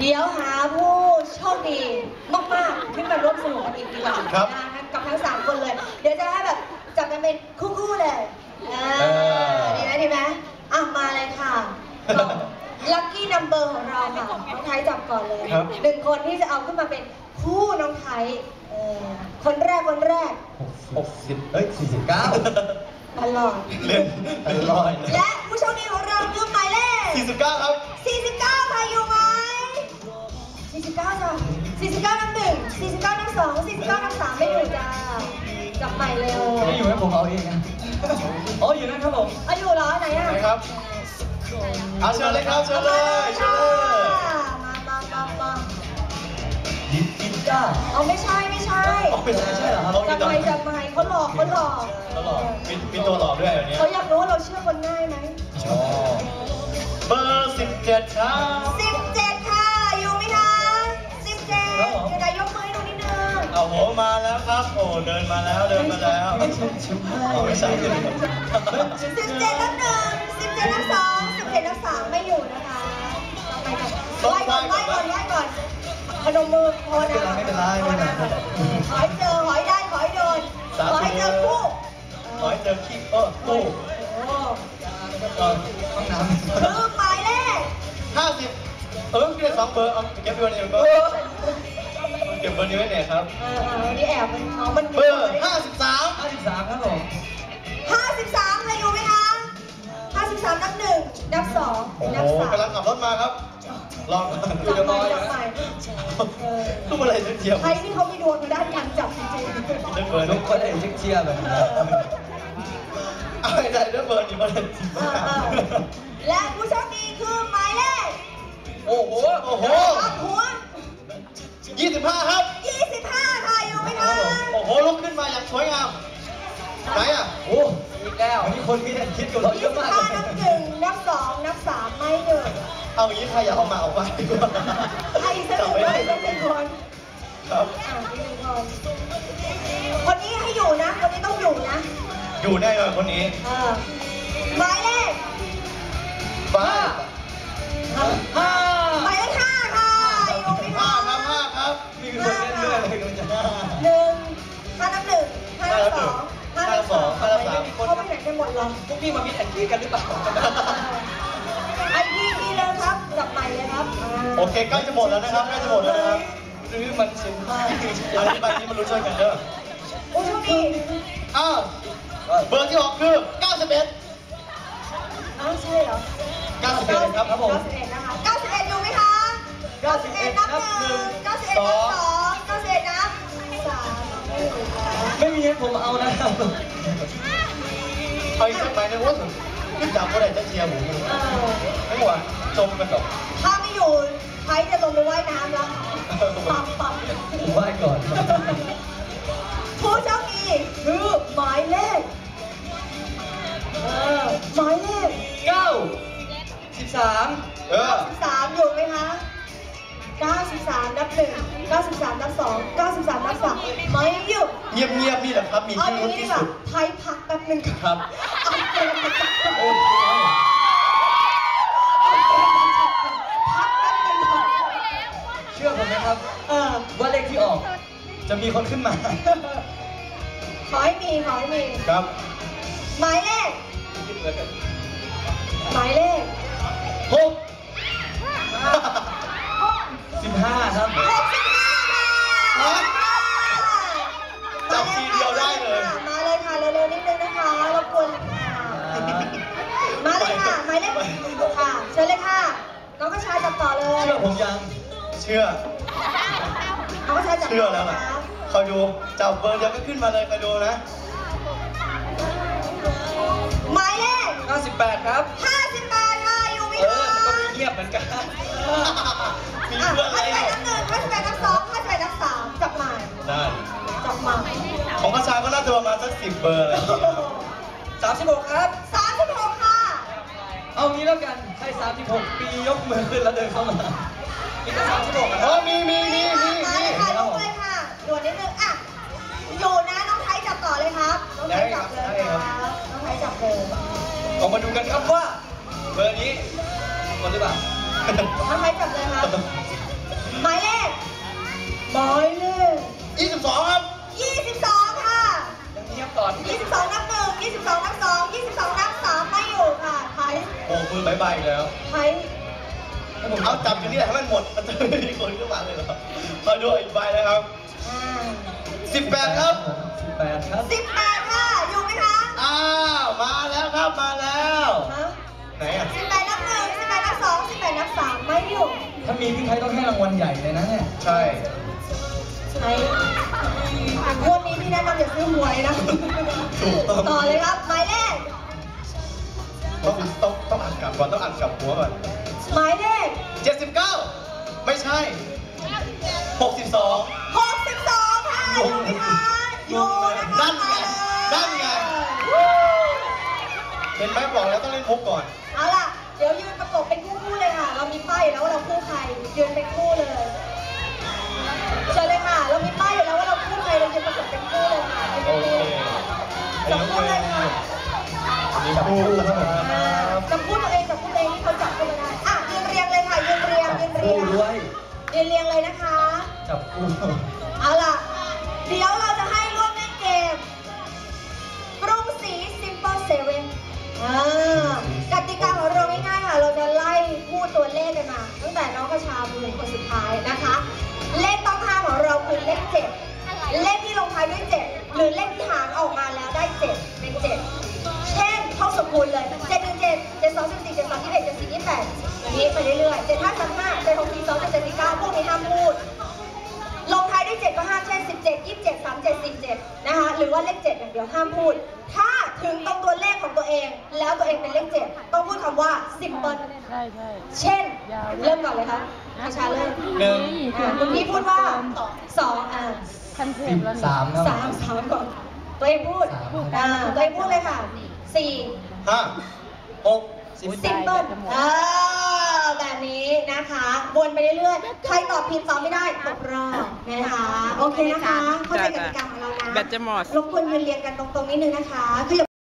เดี๋ยวหาผู้โชคดีมากๆขึ้นมาร่วมสนุกกันอีกดีกว่าครับ นะคะกับทั้งสามคนเลย เดี๋ยวจะให้แบบจับกันเป็นคู่ๆเลยอ่าเออ ดีไหมดีไหมอะมาเลยค่ะลัคกี้นัมเบอร์ของเราค่ะน้องไทยจับก่อนเลยครับ หนึ่งคนที่จะเอาขึ้นมาเป็นคู่น้องไทยเออคนแรกคนแรกหกสิบเอ้ยสี่สิบเก้าตลอดเล่นลอยและผู้โชคดีของเราคือหมายเลขสี่สิบเก้าครับ 49ค่ะอยู่ไหม 49จ้ะ49นับหนึ่ง49นับสอง49นับสามไม่อยู่จ้าจับใหม่เร็วไม่อยู่ให้ผมเอาเองนะอ๋ออยู่นั่นครับผมเอาอยู่เหรอไหนอะไหนครับเอาเชิญเลยครับเชิญเลยเชิญเลยมามามามาดิจิต้าเอาไม่ใช่ไม่ใช่เอาไม่ใช่ใช่เหรอครับจับใหม่จับใหม่เขาหลอกเขาหลอกเขาหลอกมีมีตัวหลอกด้วยอันเนี้ยเขาอยากรู้ว่าเราเชื่อคนง่ายไหมอ๋อเบอร์สิบเจ็ดครับ โอ้ เดินมาแล้ว เดินมาแล้วไม่ใช่ชิมให้อ๋อไม่ใช่สิบเจ็ดนับหนึ่งสิบเจ็ดนับสองสิบเจ็ดนับสามไม่อยู่นะคะไปก่อนไหว้ก่อนไหว้ก่อนไหว้ก่อนพนมมือพอนะไม่เป็นไรไม่เป็นไรขอให้เจอขอให้ได้ขอให้โดนขอให้เจอคู่ขอให้เจอขี้เออตู้โอ้ก็ห้องน้ำคือหมายเลขห้าสิบเออพี่ได้สองเบอร์เอาเก็บเบอร์นี้ไว้ก่อน เก็บเบอร์นี้ไว้ไหนครับ เออเออนี่แอบมันเขามันเบอร์ห้าสิบสามห้าสิบสามครับผมห้าสิบสามใครอยู่ไหมคะห้าสิบสามนับหนึ่งนับสองโอ้โหนับสามกำลังขับรถมาครับ ลองจับใหม่จับใหม่เออตู้อะไรจะเทียมใครที่เขามีดวงทางด้านการจับจริงเดินเบอร์ลูนี้กก็ได้เช็คเชียร์แบบนี้เอาใจเดินเบอร์นี้มาเลยจริงเออเออและผู้โชคดีคือหมายเลขโอ้โห โอ้โหตับหัว ยี่สิบห้าครับ 25 ค่ะ อยู่ไหมคะโอ้โหลุกขึ้นมาอย่างสวยงามไหนอะโอ้อีกแล้ววันนี้คนมีแต่คิดกับเราเยอะมาก25นับหนึ่งนับสองนับสามไม่หนึ่งเอาอย่างนี้ใครอยากเอามาเอาไปดีกว่าใครสักหจับนึ่งไม่คได้นสักหนึ่งคนครับอะอีกหนึ่งคนคนนี้ให้อยู่นะ คนนี้ต้องอยู่นะ อยู่แน่นอนคนนี้เออหมายเลขบ้าห้า เหรอพวกพี่มามีแอนตี้กันหรือเปล่าไอ้พี่นี่เลยครับจับใหม่เลยครับาโอเคใกล้จะหมดแล้วนะครับใกล้จะหมดแล้วนะครับหรือมันชิมให้อันนี้ใบนี้มารู้ช่วยกันเด้อโอ้โชคดีอ้าวเบอร์ที่ออกคือ 91อ้าวใช่เหรอ91ครับครับผม91นะคะ91อยู่ไหมคะ91นับหนึ่ง91นับสอง91นับสามไม่อยู่ค่ะไม่มีให้ผมเอานะครับ เอาอีกสักใบหนึงว่าขึ้นจับก็ได้จะเชียร์หมูเออไม่หวจมกันหรอกถ้าไม่อยู่ใครจะลงไปว่ายน้ำแล้วปับปับผมไหว้ก่อน ผู้โชคดีคือหมายเลขเออหมายเลขเก้าสิบสามเออ93อยู่ไหมคะ 93 นับหนึ่ง93 นับสอง93 นับสามไม่อยู่เงียบเงียบๆนี่แหละครับมีเอาที่อย่างรุ้นนี้ดีที่กว่าสุดไทยพักแป๊บหนึงครับ เอาเกมมาจับพักโอ้โหแป๊บหนึงก่อนเชื่อผมไหมครับ เออว่าเลขที่ออก จะมีคนขึ้นมา ขอให้มีขอให้มี ครับ หมายเลข ชิญเลยค่ะ น้องกระชายจับต่อเลยเชื่อผมยัง เชื่อ น้องกระชายจับเชื่อต่อแล้วนะล่ะคะคอยดู จับเบอร์เดียวก็ขึ้นมาเลยคอยดูนะหมายเลข98ครับ 58ค่ะอยู่ไหมเอคะอมันก็มีเงียบเหมือนกัน มีอะเพื่อนเลย58นับหนึ่ง58นับสอง58นับสามจับใหม่ได้จับใหม่ของกระชายก็น่าจะประมาณสักสิบเบอร์อะไรอย่างเงี้ยครับ36 ครับ36ค่ะ เอางี้แล้วกันใคร36 ปียกมือขึ้นแล้วเดินเข้ามามีแต่36นะคอ๋รัอบมีมีมีมีมามีเลยค่ะลงเลยค่ะด่วนนิดนึงอะอยู่นะน้องไทยจับต่อเลยครับ น้องไทยจับเลยครับน้องไทยจับเลยออกมาดูกันครับว่า เบอร์นี้หมดหรือเปล่า น้องไทยจับเลยครับหมายเลขหมายเลข22ครับ22 มือบายบายอีกแล้วไทยเอาจับอยู่นี่แหละให้มันหมดมันจะไม่มีคนขึ้นมาเลยเหรอคอยดูอีกใบนะครับ อ่า18 ครับ สิบแปดครับ18ค่ะ อยู่ไหมคะอ้าวมาแล้วครับมาแล้ว ฮะไหนอะ18นับหนึ่ง18นับสอง18นับสามไม่อยู่ถ้ามีพี่ไทยต้องให้รางวัลใหญ่เลยนะเนี่ยใช่ไทยงวดนี้พี่แนะนำอย่าซื้อหวยนะ ถูกต้อง ต่อเลยครับหมายเลข ต้องต้องต้องอ่านกลับก่อนต้องอ่านกลับหัวก่อนหมายเลข79 ไม่ใช่ 62 62ค่ะอยู่ไหมคะอยู่นะคะนั่นไงมาเลยนั่นไงเห็นไหมบอกแล้วต้องเล่นมุกก่อน เอาล่ะ เดี๋ยวยืนประกบเป็นคู่ๆเลยค่ะ เรามีป้ายอยู่แล้วว่าเราคู่ใครยืน นี่คู่ครับผมอ่าจับคู่ตัวเองจับคู่ตัวเองที่เขาจับคู่มาได้อะยืนเรียงเลยค่ะยืนเรียงยืนเรีคู่ยงด้วยยืนเรียงเลยนะคะ จับคู่เอาล่ะ เดี๋ยวเราจะให้ร่วมเล่นเกมกรุงศรี Simple Seven อ่ากติกาของเราง่ายๆค่ะ เราจะไล่พูดตัวเลขกันมา ตั้งแต่น้องกระชามือคนสุดท้ายนะคะ เลขต้องห้ามของเราคือเลขเจ็ดเลขที่ลงท้ายด้วยเจ็ดหรือเลขที่หารออกมาแล้วได้เจ็ดเป็นเจ็ดเช่ นท่องสมบูรณ์เลยเจ็ดหนึ่งเจ็ดเจ็ดสองสิบสี่เจ็ดสามยี่สิบเอ็ดเจ็ดสี่ยี่สิบแปดอย่างนี้ไปเรื่อยๆเจ็ดห้าสามห้าเจ็ดหกสี่สองเจ็ดเจ็ดสี่เก้าพวกนี้ห้ามพูด ลงท้ายด้วย7ก็ห้ามเช่น17 27 37 47นะคะ หรือว่าเลข7อย่างเดียวห้ามพูด ถ้าถึงตรงตัวเลขของตัวเอง แล้วตัวเองเป็นเลข7ต้องพูดคำว่า simple ใช่ใช่เช่น เริ่มก่อนเลยครับอาชาเริ่มหนึ่งอ่าคุณพี่พูดว่า2อ่าคันเทพแล้วนี่สามครับสามสามก่อนตัวเองพูดสามอ่าตัวเองพูดเลยค่ะ4 ห้าหก simple อ่าแบบนี้นะคะวนไปเรื่อยๆ ใครตอบผิดตอบไม่ได้ตกรอบนะคะ โอเคนะคะ เข้าใจกติกาของเรานะแบตจะหมด รบกวนยืนเรียงกันตรงๆนิดนึงนะคะขยับ